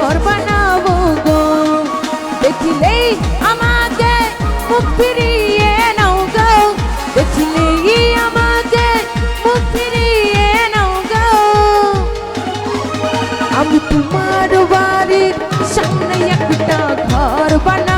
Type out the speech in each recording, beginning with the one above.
ঘর বানাবো গো। দেখিলেই আমাকে মুখ ফিরিয়ে নাও গো। দেখিলেই আমাকে মুখ ফিরিয়ে নাও গো। আমি তোমার বাড়ির সামনে একটা ঘর বানাবো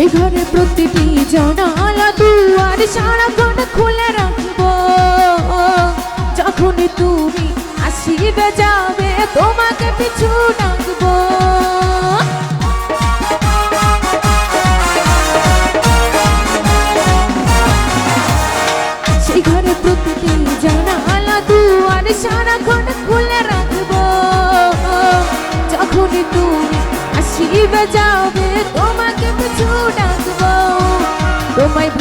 সেই ঘরে প্রতিটি জানালা দুয়ার সারাক্ষণ খুলে রাখব। যখনই তুমি আসিবে যাবে, তোমাকে পিছু ডাকবো। সেই ঘরে প্রতিটি জানালা খুলে রাখব। যাবে ডাকবো তোমায়